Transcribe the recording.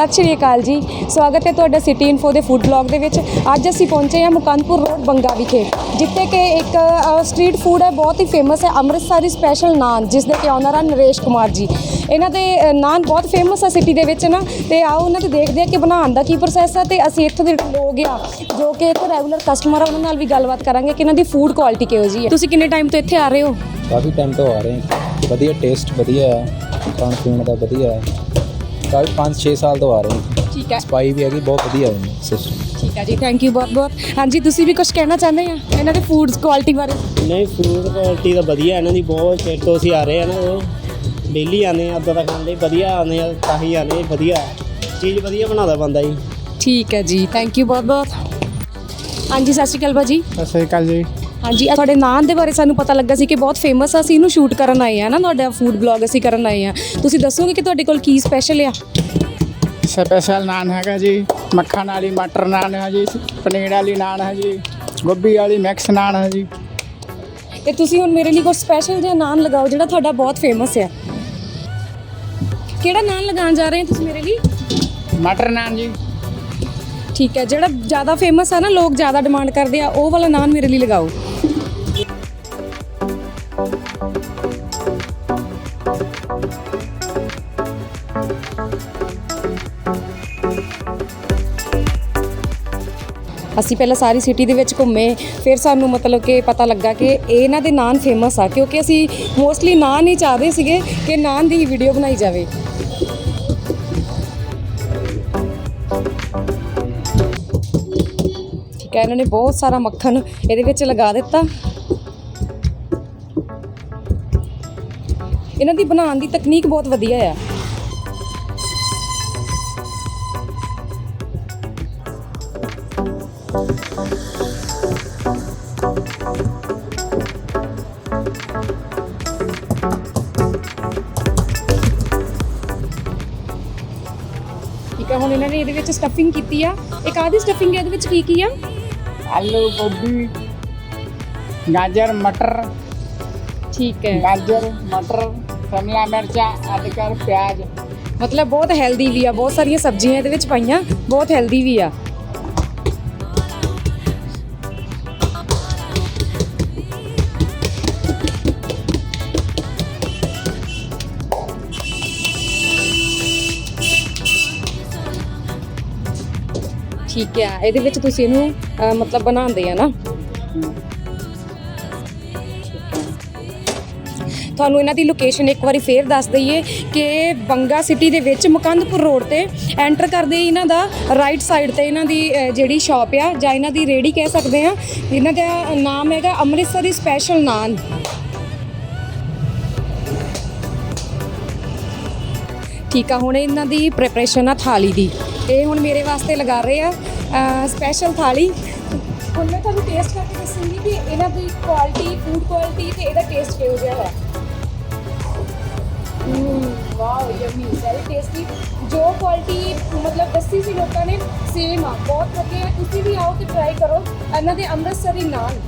ਸਤਿ ਸ਼੍ਰੀ ਅਕਾਲ ਜੀ। ਸਵਾਗਤ ਹੈ ਤੁਹਾਡਾ ਸਿਟੀ ਇਨਫੋ ਦੇ ਫੂਡ ਬਲੌਗ ਦੇ ਵਿੱਚ। ਅੱਜ ਅਸੀਂ ਪਹੁੰਚੇ ਹਾਂ ਮੁਕੰਦਪੁਰ ਰੋਡ ਬੰਗਾ ਵਿਖੇ, ਜਿੱਥੇ ਕਿ ਇੱਕ ਸਟਰੀਟ ਫੂਡ ਹੈ, ਬਹੁਤ ਹੀ ਫੇਮਸ ਹੈ, ਅੰਮ੍ਰਿਤਸਰੀ ਸਪੈਸ਼ਲ ਨਾਨ ਜਿਸ ਦੇ ਕਿ ਓਨਰ ਹਨ ਨਰੇਸ਼ ਕੁਮਾਰ ਜੀ। ਇਹਨਾਂ ਦੇ ਨਾਨ ਬਹੁਤ ਫੇਮਸ ਹੈ ਸਿਟੀ ਦੇ ਵਿੱਚ ਨਾ, ਤੇ ਆਓ ਉਹਨਾਂ ਤੇ ਦੇਖਦੇ ਹਾਂ ਕਿ ਬਣਾਉਣ ਦਾ ਕੀ ਪ੍ਰੋਸੈਸ ਹੈ ਤੇ ਅਸੀਂ ਇੱਥੋਂ ਦੇ ਲੋਕ ਆ ਜੋ ਕਿ ਇੱਥੇ ਰੈਗੂਲਰ ਕਸਟਮਰ ਆ, ਉਹਨਾਂ ਨਾਲ ਵੀ ਗੱਲਬਾਤ ਕਰਾਂਗੇ ਕਿ ਇਹਨਾਂ ਦੀ ਫੂਡ ਕੁਆਲਿਟੀ ਕਿਹੋ ਜੀ ਹੈ। ਤੁਸੀਂ ਕਿੰਨੇ ਟਾਈਮ ਤੋਂ ਇੱਥੇ ਆ ਰਹੇ ਹੋ? ਕਾਫੀ ਟਾਈਮ ਤੋਂ ਆ ਰਹੇ ਹਾਂ। ਵਧੀਆ ਟੇਸਟ ਵਧੀਆ ਹੈ ਖਾਣ ਪੀਣ ਦਾ ਵਧੀਆ ਹੈ। ਕਾਫੀ 5-6 ਸਾਲ ਤੋਂ ਆ ਰਹੇ ਹਾਂ। ਠੀਕ ਹੈ। ਸਪਾਈ ਵੀ ਹੈਗੀ ਬਹੁਤ ਵਧੀਆ ਹੈ ਸਿਸਟਮ ਠੀਕ ਹੈ ਜੀ ਥੈਂਕ ਯੂ ਬਹੁਤ ਬਹੁਤ। ਹਾਂਜੀ ਤੁਸੀਂ ਵੀ ਕੁਝ ਕਹਿਣਾ ਚਾਹੁੰਦੇ ਆ ਇਹਨਾਂ ਦੇ ਫੂਡਸ ਕੁਆਲਿਟੀ ਬਾਰੇ? ਨਹੀਂ ਫਰੂਟ ਕੁਆਲਿਟੀ ਤਾਂ ਵਧੀਆ ਇਹਨਾਂ ਦੀ ਬਹੁਤ ਚਿਰ ਤੋਂ ਅਸੀਂ ਆ ਰਹੇ ਆ ਨਾ। ਉਹ ਡੇਲੀ ਆਨੇ ਆ ਅੱਧਾ ਤਾਂ ਖਾਣ ਲਈ ਵਧੀਆ ਆਨੇ ਆ ਤਾਂ ਹੀ ਆਨੇ ਵਧੀਆ। ਚੀਜ਼ ਵਧੀਆ ਬਣਾਉਂਦਾ ਬੰਦਾ ਜੀ। ਠੀਕ ਹੈ ਜੀ ਥੈਂਕ ਯੂ ਬਹੁਤ ਬਹੁਤ। ਹਾਂਜੀ ਸਤਿ ਸ਼੍ਰੀ ਅਕਾਲ ਭਾਜੀ। ਸਤਿ ਸ਼੍ਰੀ ਅਕਾਲ ਜੀ। ਹਾਂਜੀ ਆਹ ਤੁਹਾਡੇ ਨਾਨ ਦੇ ਬਾਰੇ ਸਾਨੂੰ ਪਤਾ ਲੱਗਾ ਸੀ ਕਿ ਬਹੁਤ ਫੇਮਸ ਆ ਅਸੀਂ ਇਹਨੂੰ ਸ਼ੂਟ ਕਰਨ ਆਏ ਆ ਨਾ ਤੁਹਾਡਾ ਫੂਡ ਬਲੌਗ ਅਸੀਂ ਕਰਨ ਆਏ ਆ ਤੁਸੀਂ ਦੱਸੋਗੇ ਕਿ ਤੁਹਾਡੇ ਕੋਲ ਕੀ ਸਪੈਸ਼ਲ ਆ? ਸਪੈਸ਼ਲ ਨਾਨ ਹੈਗਾ ਜੀ ਮੱਖਣ ਵਾਲੀ ਮਟਰ ਨਾਨ ਹੈ ਜੀ ਪਨੀਰ ਵਾਲੀ ਨਾਨ ਹੈ ਜੀ ਗੋਭੀ ਵਾਲੀ ਮਿਕਸ ਨਾਨ ਹੈ ਜੀ। ਤੇ ਤੁਸੀਂ ਹੁਣ ਮੇਰੇ ਲਈ ਕੋਈ ਸਪੈਸ਼ਲ ਜਿਹਾ ਨਾਨ ਲਗਾਓ ਜਿਹੜਾ ਤੁਹਾਡਾ ਬਹੁਤ ਫੇਮਸ ਆ। ਕਿਹੜਾ ਨਾਨ ਲਗਾਉਣ ਜਾ ਰਹੇ ਹੋ ਤੁਸੀਂ ਮੇਰੇ ਲਈ? ਮਟਰ ਨਾਨ ਜੀ। ਠੀਕ ਹੈ ਜਿਹੜਾ ਜ਼ਿਆਦਾ ਫੇਮਸ ਆ ਨਾ ਲੋਕ ਜ਼ਿਆਦਾ ਡਿਮਾਂਡ ਕਰਦੇ ਆ ਉਹ ਵਾਲਾ ਨਾਨ ਮੇਰੇ ਲਈ ਲਗਾਓ। ਅਸੀਂ ਪਹਿਲਾਂ ਸਾਰੀ ਸਿਟੀ ਦੇ ਵਿੱਚ ਘੁੰਮੇ, ਫਿਰ ਸਾਨੂੰ ਮਤਲਬ ਕਿ ਪਤਾ ਲੱਗਾ ਕਿ ਇਹਨਾਂ ਦੇ ਨਾਨ ਫੇਮਸ ਆ, ਕਿਉਂਕਿ ਅਸੀਂ ਮੋਸਟਲੀ ਨਾਨ ਹੀ ਚਾਹਦੇ ਸੀਗੇ ਕਿ ਨਾਨ ਦੀ ਵੀਡੀਓ ਬਣਾਈ ਜਾਵੇ। ਠੀਕ ਹੈ, ਇਹਨਾਂ ਨੇ ਬਹੁਤ ਸਾਰਾ ਮੱਖਣ ਇਹਦੇ ਵਿੱਚ ਲਗਾ ਦਿੱਤਾ। ਇਹਨਾਂ ਦੀ ਬਣਾਉਣ ਦੀ ਤਕਨੀਕ ਬਹੁਤ ਵਧੀਆ ਆ। ਠੀਕ ਹੈ ਹੁਣ ਇਹਨਾਂ ਨੇ ਇਹਦੇ ਵਿੱਚ ਸਟਫਿੰਗ ਕੀਤੀ ਆ। ਇੱਕ ਆਦੀ ਸਟਫਿੰਗ ਇਹਦੇ ਵਿੱਚ ਕੀ ਕੀ ਆ? ਆਲੂ ਗੋਭੀ ਗਾਜਰ ਮਟਰ। ਠੀਕ ਹੈ। ਗਾਜਰ ਮਟਰ। ਸ਼ਿਮਲਾ ਮਿਰਚਾਂ ਅਦਰਕ ਪਿਆਜ਼। ਮਤਲਬ ਬਹੁਤ ਹੈਲਦੀ ਵੀ ਆ ਬਹੁਤ ਸਾਰੀਆਂ ਸਬਜ਼ੀਆਂ ਇਹਦੇ ਵਿੱਚ ਪਾਈਆਂ ਬਹੁਤ ਹੈਲਦੀ ਵੀ ਆ। ਠੀਕ ਹੈ ਇਹਦੇ ਵਿੱਚ ਤੁਸੀਂ ਇਹਨੂੰ ਅਹ, ਮਤਲਬ ਬਣਾਉਂਦੇ ਆ ਨਾ। ਤੁਹਾਨੂੰ ਇਹਨਾਂ ਦੀ ਲੋਕੇਸ਼ਨ ਇੱਕ ਵਾਰੀ ਫੇਰ ਦੱਸ ਦਈਏ ਕਿ ਬੰਗਾ ਸਿਟੀ ਦੇ ਵਿੱਚ ਮੁਕੰਦਪੁਰ ਰੋਡ ਤੇ ਐਂਟਰ ਕਰਦੇ ਹੀ ਇਹਨਾਂ ਦਾ ਰਾਈਟ ਸਾਈਡ ਤੇ ਇਹਨਾਂ ਦੀ ਜਿਹੜੀ ਸ਼ਾਪ ਆ, ਜਾਂ ਇਹਨਾਂ ਦੀ ਰੇੜੀ ਕਹਿ ਸਕਦੇ ਆ ਇਹਨਾਂ ਦਾ ਨਾਮ ਹੈਗਾ ਅੰਮ੍ਰਿਤਸਰੀ ਸਪੈਸ਼ਲ ਨਾਨ। ਠੀਕ ਆ, ਹੁਣ ਇਹਨਾਂ ਦੀ ਪ੍ਰੈਪਰੇਸ਼ਨ ਆ ਥਾਲੀ ਦੀ। ਇਹ ਹੁਣ ਮੇਰੇ ਵਾਸਤੇ ਲਗਾ ਰਹੇ ਆ ਸਪੈਸ਼ਲ ਥਾਲੀ। ਹੁਣ ਮੈਂ ਤੁਹਾਨੂੰ ਟੇਸਟ ਕਰਕੇ ਦੱਸੂੰਗੀ ਕਿ ਇਹਨਾਂ ਦੀ ਕੁਆਲਿਟੀ ਫੂਡ ਕੁਆਲਿਟੀ ਤੇ ਇਹਦਾ ਟੇਸਟ ਕਿਹੋ ਜਿਹਾ ਹੈ। ਵਾਓ ਯਮੀ ਵੈਰੀ ਟੇਸਟੀ ਜੋ ਕੁਆਲਿਟੀ ਮਤਲਬ ਦੱਸੀ ਸੀ ਲੋਕਾਂ ਨੇ ਸੇਮ ਆ, ਬਹੁਤ ਵਧੀਆ। ਤੁਸੀਂ ਵੀ ਆਓ ਤੇ ਟਰਾਈ ਕਰੋ, ਇਹਨਾਂ ਦੇ ਅੰਮ੍ਰਿਤਸਰੀ ਨਾਨ